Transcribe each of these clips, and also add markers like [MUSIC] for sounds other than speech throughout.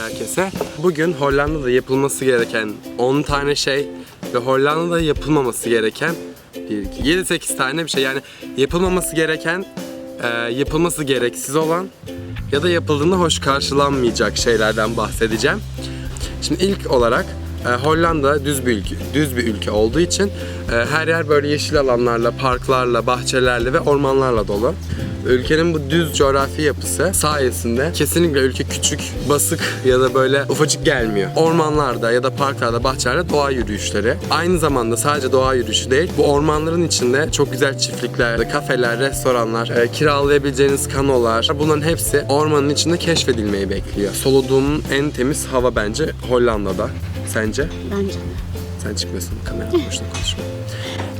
herkese. Bugün Hollanda'da yapılması gereken 10 tane şey ve Hollanda'da yapılmaması gereken 7-8 tane bir şey. Yani yapılmaması gereken, e, yapılması gereksiz olan ya da yapıldığında hoş karşılanmayacak şeylerden bahsedeceğim. Şimdi ilk olarak e, Hollanda düz bir ülke, düz bir ülke olduğu için e, her yer böyle yeşil alanlarla, parklarla, bahçelerle ve ormanlarla dolu. Ülkenin bu düz coğrafi yapısı sayesinde kesinlikle ülke küçük, basık ya da böyle ufacık gelmiyor. Ormanlarda ya da parklarda, bahçelerde doğa yürüyüşleri. Aynı zamanda sadece doğa yürüyüşü değil, bu ormanların içinde çok güzel çiftlikler, kafeler, restoranlar, e, kiralayabileceğiniz kanolar. Bunların hepsi ormanın içinde keşfedilmeyi bekliyor. Soluduğum en temiz hava bence Hollanda'da. Sence? Bence. Sen çıkmıyorsun kamera boşuna konuşma.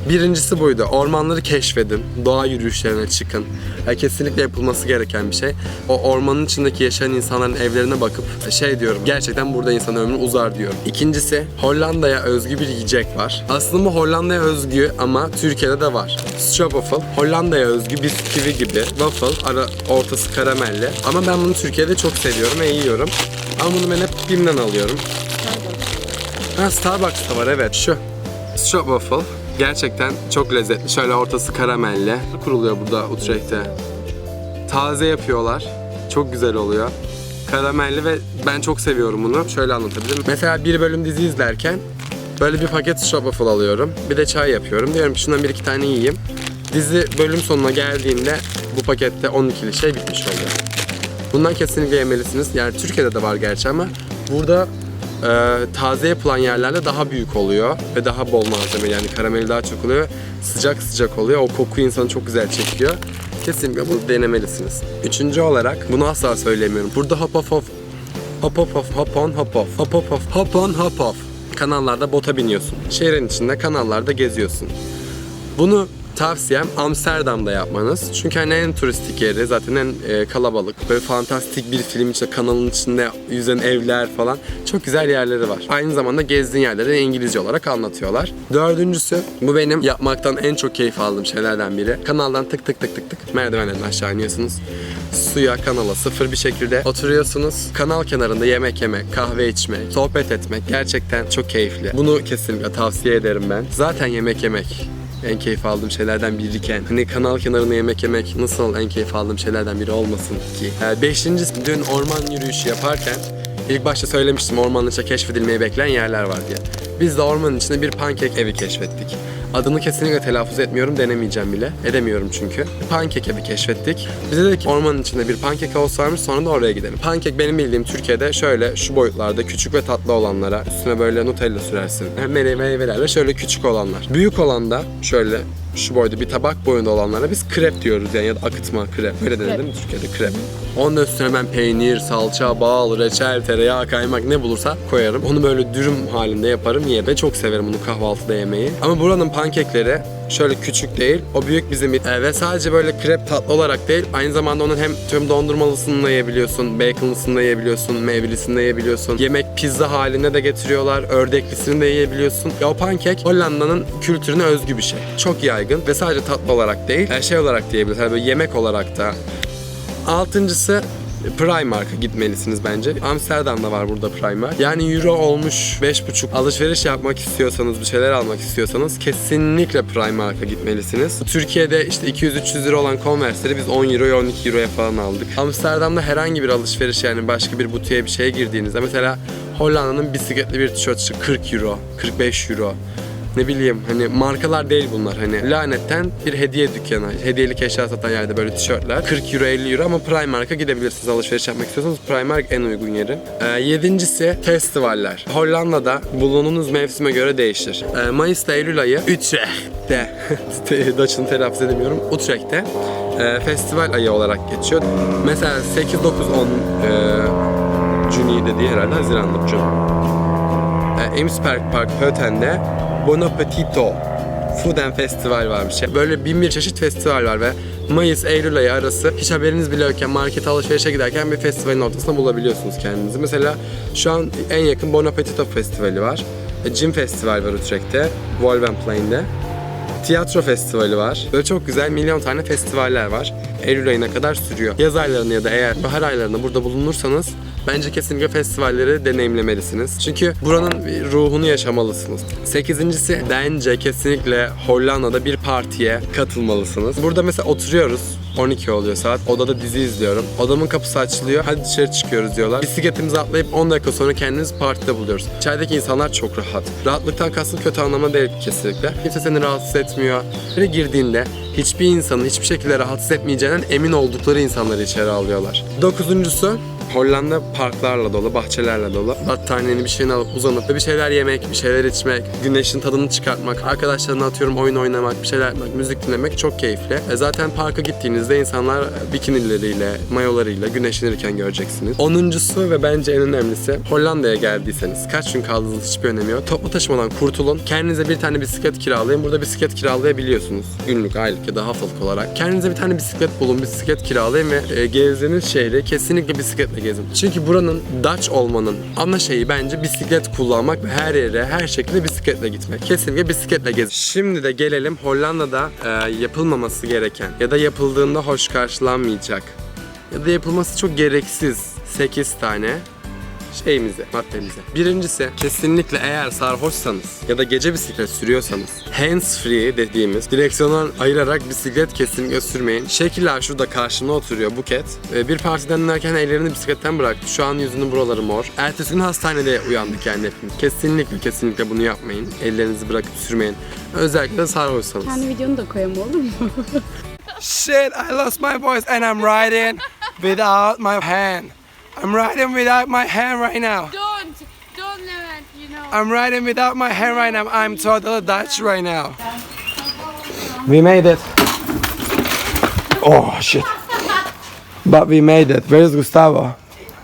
Birincisi buydu. Ormanları keşfedin. Doğa yürüyüşlerine çıkın. Ya kesinlikle yapılması gereken bir şey. O ormanın içindeki yaşayan insanların evlerine bakıp şey diyorum. Gerçekten burada insan ömrü uzar diyorum. İkincisi Hollanda'ya özgü bir yiyecek var. Aslında bu Hollanda'ya özgü ama Türkiye'de de var. Stroopwafel. Hollanda'ya özgü bisküvi gibi waffle. Ara, ortası karamelli. Ama ben bunu Türkiye'de çok seviyorum ve yiyorum. Ama bunu ben hep Bim'den alıyorum. Ha Starbucks'ta var evet şu. Stroopwafel. Gerçekten çok lezzetli. Şöyle ortası karamelli. Kuruluyor burada Utrecht'te. Taze yapıyorlar. Çok güzel oluyor. Karamelli ve ben çok seviyorum bunu. Şöyle anlatabilirim. Mesela bir bölüm dizi izlerken böyle bir paket stroopwafel alıyorum. Bir de çay yapıyorum. Diyorum ki şundan bir iki tane yiyeyim. Dizi bölüm sonuna geldiğinde bu pakette 12'li şey bitmiş oluyor. Bundan kesinlikle yemelisiniz. Yani Türkiye'de de var gerçi ama burada e, taze yapılan yerlerde daha büyük oluyor ve daha bol malzeme yani karameli daha çok oluyor. Sıcak sıcak oluyor. O koku insanı çok güzel çekiyor. Kesinlikle bunu denemelisiniz. Üçüncü olarak bunu asla söylemiyorum. Burada hop hop hop hop hop hop hop on hop off hop hop hop hop on hop off kanallarda bota biniyorsun. Şehrin içinde kanallarda geziyorsun. Bunu tavsiyem Amsterdam'da yapmanız. Çünkü hani en turistik yeri zaten en e, kalabalık. Böyle fantastik bir film içinde kanalın içinde yüzen evler falan. Çok güzel yerleri var. Aynı zamanda gezdiğin yerleri İngilizce olarak anlatıyorlar. Dördüncüsü bu benim yapmaktan en çok keyif aldığım şeylerden biri. Kanaldan tık tık tık tık tık merdivenlerden aşağı iniyorsunuz. Suya, kanala sıfır bir şekilde oturuyorsunuz. Kanal kenarında yemek yemek, kahve içmek, sohbet etmek gerçekten çok keyifli. Bunu kesinlikle tavsiye ederim ben. Zaten yemek yemek en keyif aldığım şeylerden biriyken hani kanal kenarında yemek yemek nasıl en keyif aldığım şeylerden biri olmasın ki. Ee, beşincisi dün orman yürüyüşü yaparken ilk başta söylemiştim ormanın içinde keşfedilmeyi bekleyen yerler var diye. Biz de ormanın içinde bir pankek evi keşfettik. Adını kesinlikle telaffuz etmiyorum, denemeyeceğim bile. Edemiyorum çünkü. Pankek evi keşfettik. Bize dedik ki ormanın içinde bir pankek havası varmış sonra da oraya gidelim. Pankek benim bildiğim Türkiye'de şöyle şu boyutlarda küçük ve tatlı olanlara üstüne böyle Nutella sürersin. Meyvelerle şöyle küçük olanlar. Büyük olan da şöyle şu boyda bir tabak boyunda olanlara biz krep diyoruz yani ya da akıtma krep. Öyle denir değil mi Türkiye'de krep. Onun üstüne ben peynir, salça, bal, reçel, tereyağı, kaymak ne bulursa koyarım. Onu böyle dürüm halinde yaparım ye ve çok severim bunu kahvaltıda yemeyi. Ama buranın pankekleri şöyle küçük değil. O büyük bizim e, ve sadece böyle krep tatlı olarak değil aynı zamanda onun hem tüm dondurmalısını da yiyebiliyorsun, baconlısını da yiyebiliyorsun, meyvelisini de yiyebiliyorsun. Yemek pizza halinde de getiriyorlar. Ördeklisini de yiyebiliyorsun. Ya o pankek Hollanda'nın kültürüne özgü bir şey. Çok yaygın ve sadece tatlı olarak değil, e, şey olarak diyebiliriz. Yani böyle yemek olarak da Altıncısı Primark'a gitmelisiniz bence. Amsterdam'da var burada Primark. Yani euro olmuş 5,5 alışveriş yapmak istiyorsanız, bir şeyler almak istiyorsanız kesinlikle Primark'a gitmelisiniz. Türkiye'de işte 200-300 lira olan Converse'leri biz 10 euroya 12 euroya falan aldık. Amsterdam'da herhangi bir alışveriş yani başka bir butiğe bir şeye girdiğinizde mesela Hollanda'nın bisikletli bir tişörtü 40 euro, 45 euro ne bileyim hani markalar değil bunlar hani lanetten bir hediye dükkanı hediyelik eşya satan yerde böyle tişörtler 40 euro 50 euro ama Primark'a gidebilirsiniz alışveriş yapmak istiyorsanız Primark en uygun yeri. Ee, yedincisi festivaller. Hollanda'da bulunduğunuz mevsime göre değişir. Ee, Mayıs'ta Eylül ayı Utrecht'te [LAUGHS] Dutch'ını telaffuz edemiyorum. Utrecht'te e, festival ayı olarak geçiyor. Mesela 8, 9, 10 e, Juni dediği herhalde Haziran'dır June. E, Amespark Park Höten'de Bon Appetito Food and Festival varmış. Böyle bin bir çeşit festival var ve Mayıs, Eylül ayı arası hiç haberiniz bile yokken market alışverişe giderken bir festivalin ortasında bulabiliyorsunuz kendinizi. Mesela şu an en yakın Bon Appetito Festivali var. E, Gym Festival var Utrecht'te, Wolvenplain'de. Tiyatro festivali var. Böyle çok güzel milyon tane festivaller var. Eylül ayına kadar sürüyor. Yaz aylarında ya da eğer bahar aylarında burada bulunursanız Bence kesinlikle festivalleri deneyimlemelisiniz. Çünkü buranın ruhunu yaşamalısınız. Sekizincisi bence kesinlikle Hollanda'da bir partiye katılmalısınız. Burada mesela oturuyoruz. 12 oluyor saat. Odada dizi izliyorum. Odamın kapısı açılıyor. Hadi dışarı çıkıyoruz diyorlar. Bisikletimizi atlayıp 10 dakika sonra kendimizi partide buluyoruz. İçerideki insanlar çok rahat. Rahatlıktan kastım kötü anlamda değil kesinlikle. Kimse seni rahatsız etmiyor. Ve girdiğinde hiçbir insanı hiçbir şekilde rahatsız etmeyeceğinden emin oldukları insanları içeri alıyorlar. Dokuzuncusu Hollanda parklarla dolu, bahçelerle dolu. Battaniyeni bir şeyini alıp uzanıp bir şeyler yemek, bir şeyler içmek, güneşin tadını çıkartmak, arkadaşlarına atıyorum oyun oynamak, bir şeyler yapmak, müzik dinlemek çok keyifli. E zaten parka gittiğinizde insanlar bikinileriyle, mayolarıyla güneşlenirken göreceksiniz. Onuncusu ve bence en önemlisi Hollanda'ya geldiyseniz kaç gün kaldığınız hiçbir önemi yok. Toplu taşımadan kurtulun. Kendinize bir tane bisiklet kiralayın. Burada bisiklet kiralayabiliyorsunuz. Günlük, aylık ya da haftalık olarak. Kendinize bir tane bisiklet bulun, bisiklet kiralayın ve e, gezdiğiniz şehri kesinlikle bisikletle gezin. Çünkü buranın Dutch olmanın ana şeyi bence bisiklet kullanmak ve her yere, her şekilde bisikletle gitmek. Kesinlikle bisikletle gezin. Şimdi de gelelim Hollanda'da e, yapılmaması gereken ya da yapıldığında hoş karşılanmayacak ya da yapılması çok gereksiz 8 tane şeyimize, maddemize. Birincisi kesinlikle eğer sarhoşsanız ya da gece bisiklet sürüyorsanız hands free dediğimiz direksiyondan ayırarak bisiklet kesinlikle sürmeyin. Şekiller şurada karşımda oturuyor Buket. Ee, Bir partiden dönerken ellerini bisikletten bıraktı. Şu an yüzünün buraları mor. Ertesi gün hastanede uyandık yani hepimiz. Kesinlikle kesinlikle bunu yapmayın. Ellerinizi bırakıp sürmeyin. Özellikle de sarhoşsanız. Kendi videonu da koyalım olur mu? Shit, I lost my voice and I'm riding without my hand. I'm riding without my hand right now. don't, don't let you know. I'm riding without my hand right now. I'm totally Dutch right now. We made it. Oh shit. But we made it. Where is Gustavo?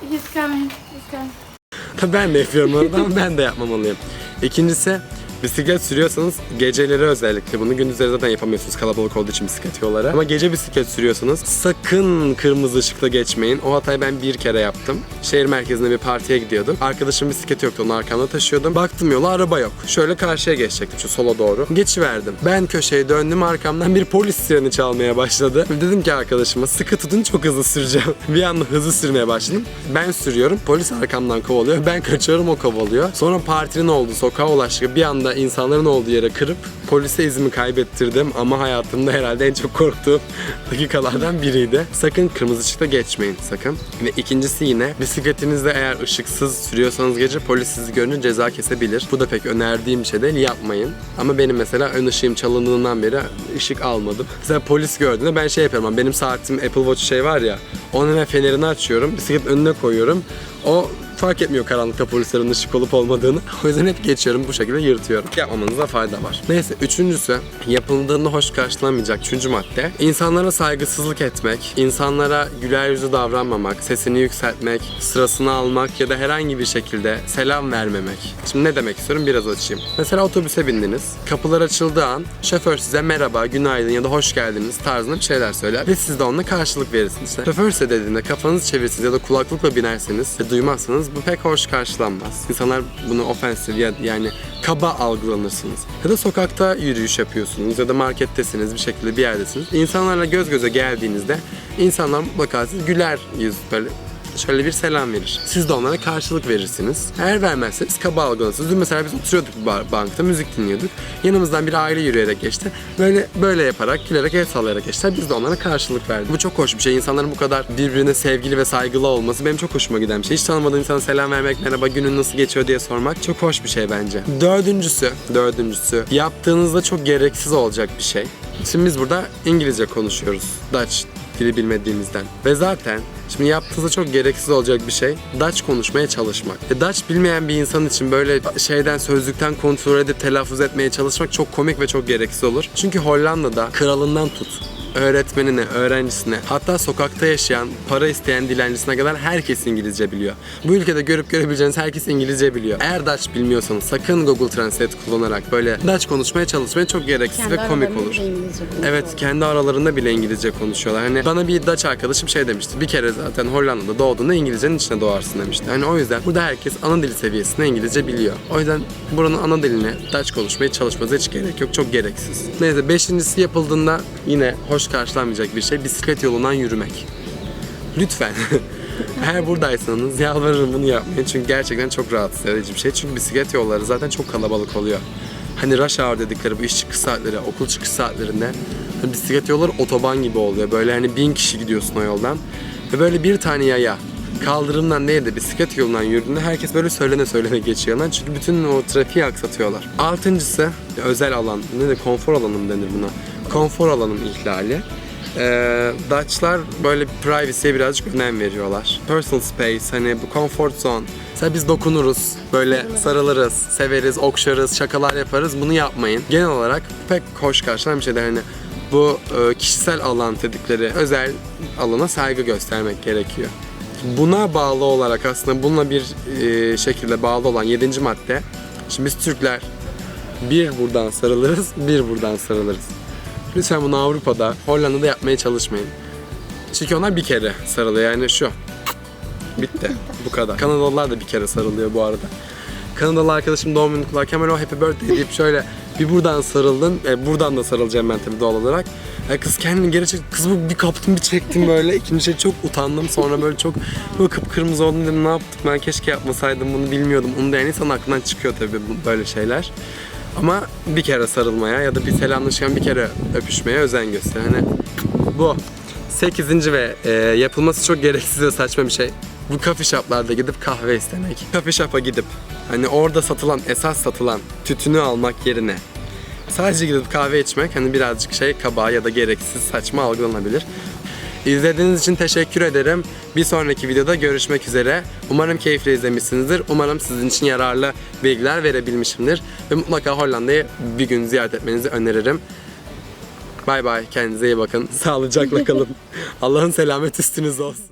He's coming, he's coming. ben de yapıyorum orada ama ben de yapmamalıyım. İkincisi bisiklet sürüyorsanız geceleri özellikle bunu gündüzleri zaten yapamıyorsunuz kalabalık olduğu için bisiklet yolları. Ama gece bisiklet sürüyorsanız sakın kırmızı ışıkta geçmeyin. O hatayı ben bir kere yaptım. Şehir merkezinde bir partiye gidiyordum. Arkadaşım bisikleti yoktu onu arkamda taşıyordum. Baktım yola araba yok. Şöyle karşıya geçecektim şu sola doğru. Geçiverdim. Ben köşeye döndüm arkamdan bir polis sireni çalmaya başladı. Dedim ki arkadaşıma sıkı tutun çok hızlı süreceğim. [LAUGHS] bir anda hızlı sürmeye başladım. Ben sürüyorum. Polis arkamdan kovalıyor. Ben kaçıyorum o kovalıyor. Sonra partinin olduğu sokağa ulaştık. Bir anda insanların olduğu yere kırıp polise izimi kaybettirdim ama hayatımda herhalde en çok korktuğum [LAUGHS] dakikalardan biriydi. Sakın kırmızı ışıkta geçmeyin sakın. Ve ikincisi yine bisikletinizde eğer ışıksız sürüyorsanız gece polis sizi görünce ceza kesebilir. Bu da pek önerdiğim bir şey değil yapmayın. Ama benim mesela ön ışığım çalındığından beri ışık almadım. Mesela polis gördüğünde ben şey yapıyorum. Benim saatim Apple Watch şey var ya. Onun hemen fenerini açıyorum. Bisiklet önüne koyuyorum. O fark etmiyor karanlıkta polislerin ışık olup olmadığını. O yüzden hep geçiyorum bu şekilde yırtıyorum. Yapmamanıza fayda var. Neyse üçüncüsü yapıldığında hoş karşılanmayacak üçüncü madde. İnsanlara saygısızlık etmek, insanlara güler yüzlü davranmamak, sesini yükseltmek, sırasını almak ya da herhangi bir şekilde selam vermemek. Şimdi ne demek istiyorum biraz açayım. Mesela otobüse bindiniz. Kapılar açıldığı an şoför size merhaba, günaydın ya da hoş geldiniz tarzında bir şeyler söyler ve siz de onunla karşılık verirsiniz. Şoför size dediğinde kafanızı çevirirsiniz ya da kulaklıkla binerseniz ve duymazsanız bu pek hoş karşılanmaz. İnsanlar bunu ofensif ya yani kaba algılanırsınız. Ya da sokakta yürüyüş yapıyorsunuz ya da markettesiniz bir şekilde bir yerdesiniz. İnsanlarla göz göze geldiğinizde insanlar mutlaka siz güler yüz böyle şöyle bir selam verir. Siz de onlara karşılık verirsiniz. Eğer vermezseniz kaba algılanırsınız. Dün mesela biz oturuyorduk bir bankta, müzik dinliyorduk. Yanımızdan bir aile yürüyerek geçti. Böyle böyle yaparak, gülerek, el sallayarak geçtiler. Biz de onlara karşılık verdik. Bu çok hoş bir şey. İnsanların bu kadar birbirine sevgili ve saygılı olması benim çok hoşuma giden bir şey. Hiç tanımadığın insana selam vermek, merhaba günün nasıl geçiyor diye sormak çok hoş bir şey bence. Dördüncüsü, dördüncüsü yaptığınızda çok gereksiz olacak bir şey. Şimdi biz burada İngilizce konuşuyoruz. Dutch dili bilmediğimizden. Ve zaten şimdi yaptığınızda çok gereksiz olacak bir şey Dutch konuşmaya çalışmak. E Dutch bilmeyen bir insan için böyle şeyden sözlükten kontrol edip telaffuz etmeye çalışmak çok komik ve çok gereksiz olur. Çünkü Hollanda'da kralından tut öğretmenine, öğrencisine, hatta sokakta yaşayan, para isteyen dilencisine kadar herkes İngilizce biliyor. Bu ülkede görüp görebileceğiniz herkes İngilizce biliyor. Eğer Dutch bilmiyorsanız sakın Google Translate kullanarak böyle Dutch konuşmaya çalışmaya çok gereksiz Kendi ve komik olur. Evet kendi aralarında bile İngilizce konuşuyorlar. Hani bana bir Dutch arkadaşım şey demişti. Bir kere zaten Hollanda'da doğduğunda İngilizcenin içine doğarsın demişti. Hani o yüzden burada herkes ana dil seviyesinde İngilizce biliyor. O yüzden buranın ana diline Dutch konuşmaya çalışmanıza hiç gerek yok. Çok gereksiz. Neyse beşincisi yapıldığında yine hoş karşılanmayacak bir şey bisiklet yolundan yürümek. Lütfen. [LAUGHS] Eğer buradaysanız yalvarırım bunu yapmayın. Çünkü gerçekten çok rahatsız edici bir şey. Çünkü bisiklet yolları zaten çok kalabalık oluyor. Hani rush hour dedikleri bu iş çıkış saatleri, okul çıkış saatlerinde hani bisiklet yolları otoban gibi oluyor. Böyle hani bin kişi gidiyorsun o yoldan. Ve böyle bir tane yaya kaldırımdan değil de bisiklet yolundan yürüdüğünde herkes böyle söylene söylene geçiyor lan. Çünkü bütün o trafiği aksatıyorlar. Altıncısı özel alan, ne de konfor alanı denir buna? Konfor alanın ihlali. Ee, Dutch'lar böyle privacy'ye birazcık önem veriyorlar. Personal space, hani bu comfort zone. Mesela biz dokunuruz, böyle sarılırız, severiz, okşarız, şakalar yaparız. Bunu yapmayın. Genel olarak pek hoş karşılanan bir şey de hani bu e, kişisel alan dedikleri özel alana saygı göstermek gerekiyor. Buna bağlı olarak aslında bununla bir e, şekilde bağlı olan 7. madde. Şimdi biz Türkler bir buradan sarılırız, bir buradan sarılırız. Lütfen bunu Avrupa'da, Hollanda'da yapmaya çalışmayın. Çünkü onlar bir kere sarılıyor yani şu. Bitti. Bu kadar. Kanadalılar da bir kere sarılıyor bu arada. Kanadalı arkadaşım doğum günü kutlarken böyle o happy birthday deyip şöyle bir buradan sarıldın. E, buradan da sarılacağım ben tabii doğal olarak. E, kız kendini geri çekti. Kız bu bir kaptım bir çektim böyle. İkinci şey çok utandım. Sonra böyle çok böyle kıpkırmızı oldum dedim ne yaptık ben keşke yapmasaydım bunu bilmiyordum. Onu da yani insan aklından çıkıyor tabii böyle şeyler. Ama bir kere sarılmaya ya da bir selamlaşırken bir kere öpüşmeye özen göster. Hani bu. Sekizinci ve e, yapılması çok gereksiz ve saçma bir şey. Bu coffee shoplarda gidip kahve istemek. Coffee shop'a gidip hani orada satılan, esas satılan tütünü almak yerine sadece gidip kahve içmek hani birazcık şey kaba ya da gereksiz, saçma algılanabilir. İzlediğiniz için teşekkür ederim. Bir sonraki videoda görüşmek üzere. Umarım keyifli izlemişsinizdir. Umarım sizin için yararlı bilgiler verebilmişimdir. Ve mutlaka Hollanda'yı bir gün ziyaret etmenizi öneririm. Bay bay. Kendinize iyi bakın. [LAUGHS] Sağlıcakla kalın. [LAUGHS] Allah'ın selamet üstünüzde olsun.